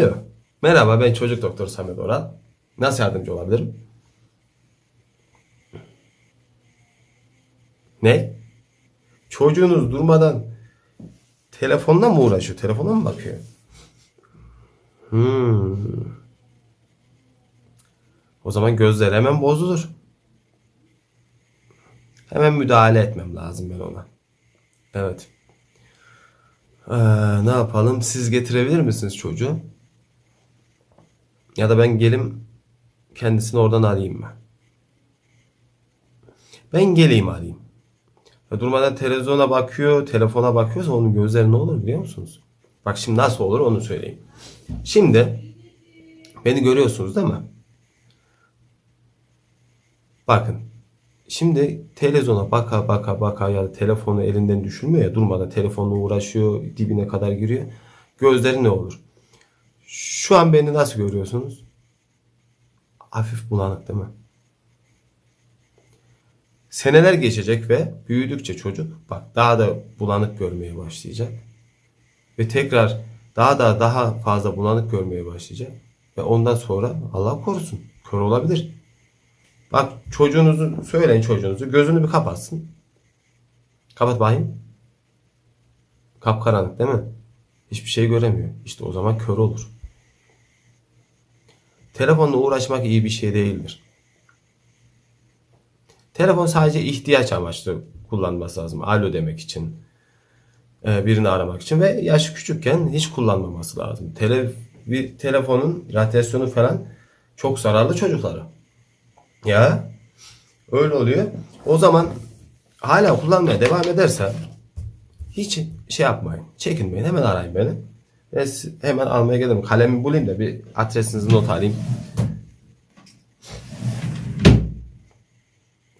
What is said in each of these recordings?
Alo. Merhaba ben çocuk doktoru Samet Oral. Nasıl yardımcı olabilirim? Ne? Çocuğunuz durmadan telefonla mı uğraşıyor? Telefona mı bakıyor? Hmm. O zaman gözleri hemen bozulur. Hemen müdahale etmem lazım ben ona. Evet. Ee, ne yapalım? Siz getirebilir misiniz çocuğu? Ya da ben gelim kendisini oradan arayayım mı? Ben geleyim arayayım. Ya durmadan televizyona bakıyor, telefona bakıyorsa onun gözleri ne olur biliyor musunuz? Bak şimdi nasıl olur onu söyleyeyim. Şimdi beni görüyorsunuz değil mi? Bakın. Şimdi televizyona baka baka baka ya da telefonu elinden düşürmüyor ya durmadan telefonla uğraşıyor dibine kadar giriyor. Gözleri ne olur? Şu an beni nasıl görüyorsunuz? Hafif bulanık değil mi? Seneler geçecek ve büyüdükçe çocuk bak daha da bulanık görmeye başlayacak. Ve tekrar daha da daha fazla bulanık görmeye başlayacak. Ve ondan sonra Allah korusun kör olabilir. Bak çocuğunuzu söyleyin çocuğunuzu gözünü bir kapatsın. Kapat bakayım. Kapkaranlık değil mi? Hiçbir şey göremiyor. İşte o zaman kör olur. Telefonla uğraşmak iyi bir şey değildir. Telefon sadece ihtiyaç amaçlı kullanması lazım. Alo demek için. e, Birini aramak için ve yaşı küçükken hiç kullanmaması lazım. Tele, bir telefonun radyasyonu falan çok zararlı çocuklara. Ya öyle oluyor. O zaman hala kullanmaya devam ederse hiç şey yapmayın. Çekinmeyin. Hemen arayın beni. Ben hemen almaya gelirim. Kalemi bulayım da bir adresinizi not alayım.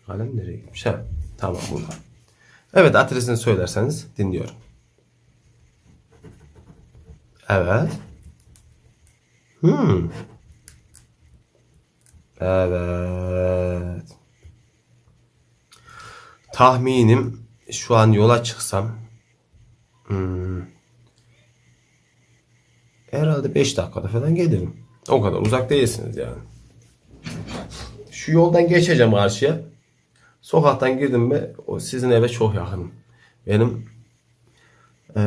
Kalem nereye gitmiş? Ha, tamam burada. Evet adresini söylerseniz dinliyorum. Evet. Hmm. Evet. Tahminim şu an yola çıksam hmm, herhalde 5 dakikada falan gelirim. O kadar uzak değilsiniz yani. Şu yoldan geçeceğim karşıya. Sokaktan girdim mi o sizin eve çok yakınım. Benim e,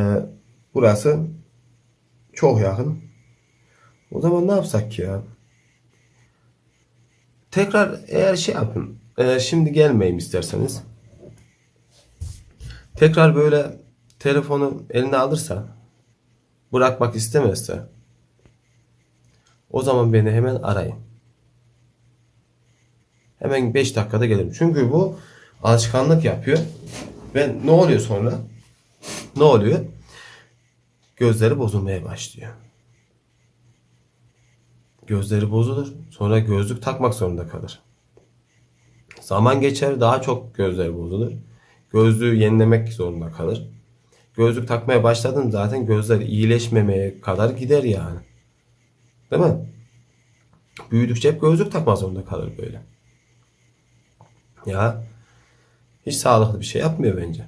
burası çok yakın. O zaman ne yapsak ki ya? Tekrar eğer şey yapın. e, şimdi gelmeyeyim isterseniz. Tekrar böyle telefonu eline alırsa bırakmak istemezse o zaman beni hemen arayın. Hemen 5 dakikada gelirim. Çünkü bu alışkanlık yapıyor. Ve ne oluyor sonra? Ne oluyor? Gözleri bozulmaya başlıyor. Gözleri bozulur. Sonra gözlük takmak zorunda kalır. Zaman geçer daha çok gözleri bozulur. Gözlüğü yenilemek zorunda kalır. Gözlük takmaya başladın zaten gözler iyileşmemeye kadar gider yani. Değil mi? Büyüdükçe hep gözlük takmak zorunda kalır böyle. Ya hiç sağlıklı bir şey yapmıyor bence.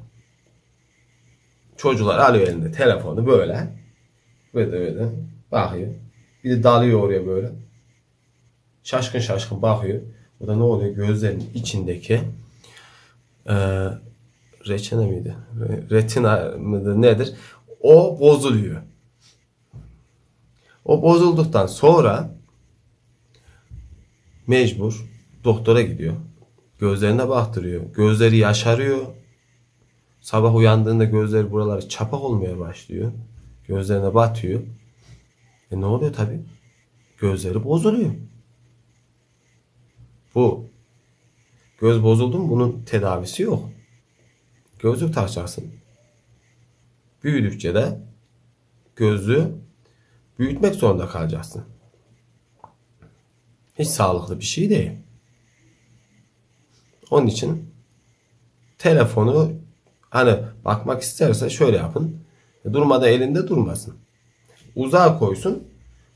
Çocuklar alıyor elinde telefonu böyle. Böyle böyle bakıyor. Bir de dalıyor oraya böyle. Şaşkın şaşkın bakıyor. O da ne oluyor? Gözlerinin içindeki e, reçine miydi? Re- Retina mıdır nedir? O bozuluyor. O bozulduktan sonra mecbur doktora gidiyor. Gözlerine baktırıyor. Gözleri yaşarıyor. Sabah uyandığında gözleri buraları çapak olmaya başlıyor. Gözlerine batıyor. E ne oluyor tabi? Gözleri bozuluyor. Bu göz bozuldu mu bunun tedavisi yok. Gözlük takacaksın. Büyüdükçe de gözlüğü büyütmek zorunda kalacaksın. Hiç sağlıklı bir şey değil. Onun için telefonu hani bakmak isterse şöyle yapın. Durmadan elinde durmasın. Uzağa koysun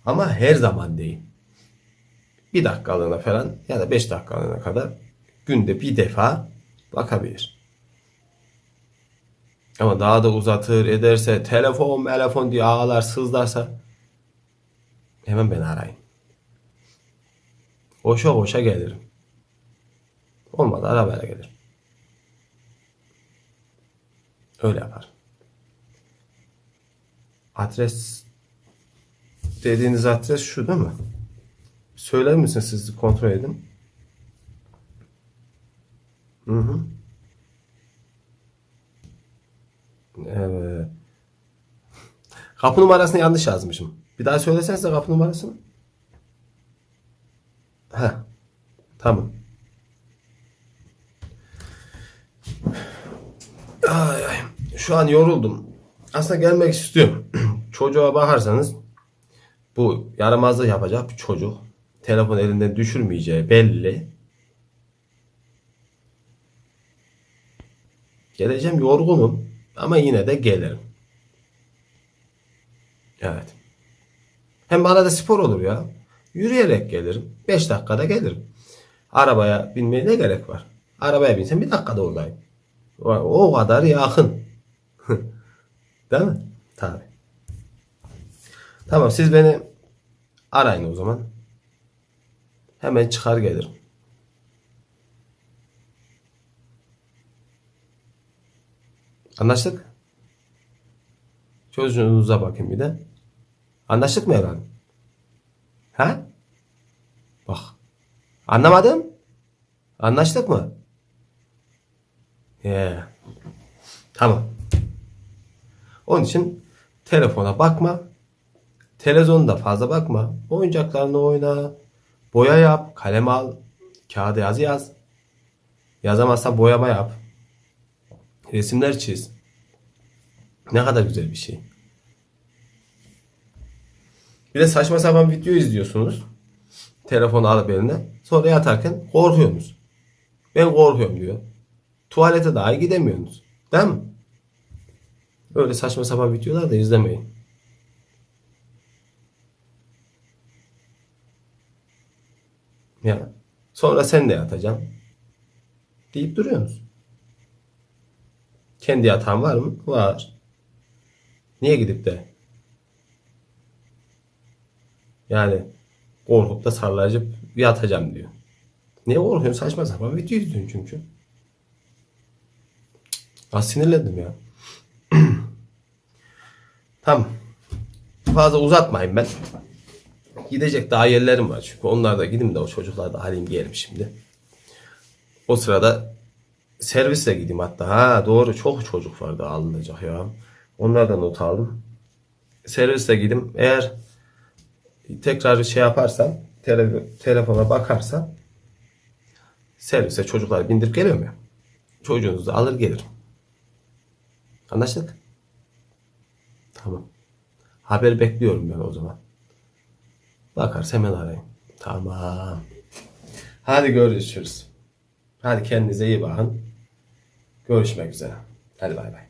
ama her zaman değil. Bir dakikalığına falan ya da beş dakikalığına kadar günde bir defa bakabilir. Ama daha da uzatır ederse telefon telefon diye ağlar sızlarsa Hemen beni arayın. Koşa koşa gelirim. Olmadı arabayla gelirim. Öyle yapar. Adres dediğiniz adres şu değil mi? Söyler misin siz kontrol edin. Hı hı. Evet. Kapı numarasını yanlış yazmışım. Bir daha söylesenize kapı numarasını. Heh. Tamam. Ay, ay. Şu an yoruldum. Aslında gelmek istiyorum. Çocuğa bakarsanız bu yaramazlık yapacak bir çocuk. Telefon elinden düşürmeyeceği belli. Geleceğim yorgunum ama yine de gelirim. Evet. Hem bana da spor olur ya. Yürüyerek gelirim. 5 dakikada gelirim. Arabaya binmeye ne gerek var? Arabaya binsem bir dakikada oradayım. O kadar yakın. Değil mi? Tabii. Tamam siz beni arayın o zaman. Hemen çıkar gelirim. Anlaştık? Çocuğunuza bakayım bir de. Anlaştık mı efendim? Ha? Bak. Anlamadım. Anlaştık mı? He. Tamam. Onun için telefona bakma. Televizyonda fazla bakma. Oyuncaklarını oyna. Boya yap. Kalem al. Kağıda yazı yaz. Yazamazsa boyama yap. Resimler çiz. Ne kadar güzel bir şey. Bir de saçma sapan video izliyorsunuz. Telefonu alıp eline. Sonra yatarken korkuyorsunuz. Ben korkuyorum diyor. Tuvalete dahi gidemiyorsunuz. Değil mi? Öyle saçma sapan videolar da izlemeyin. Ya. Sonra sen de yatacaksın. Deyip duruyorsunuz. Kendi yatağın var mı? Var. Niye gidip de yani korkup da sarılacıp yatacağım diyor. Niye korkuyorsun? Saçma sapan video izliyorsun çünkü. Az sinirlendim ya. tamam. Fazla uzatmayayım ben. Gidecek daha yerlerim var çünkü. Onlar da gideyim de o çocuklar da halim giyelim şimdi. O sırada servisle gideyim hatta. Ha doğru çok çocuk vardı alınacak ya. Onlardan not aldım. Servisle gideyim. Eğer tekrar şey yaparsam tele, telefona bakarsam servise çocuklar bindirip geliyorum ya. Çocuğunuzu da alır gelirim. Anlaştık? Tamam. Haber bekliyorum ben o zaman. Bakarsa hemen arayın. Tamam. Hadi görüşürüz. Hadi kendinize iyi bakın. Görüşmek üzere. Hadi bay bay.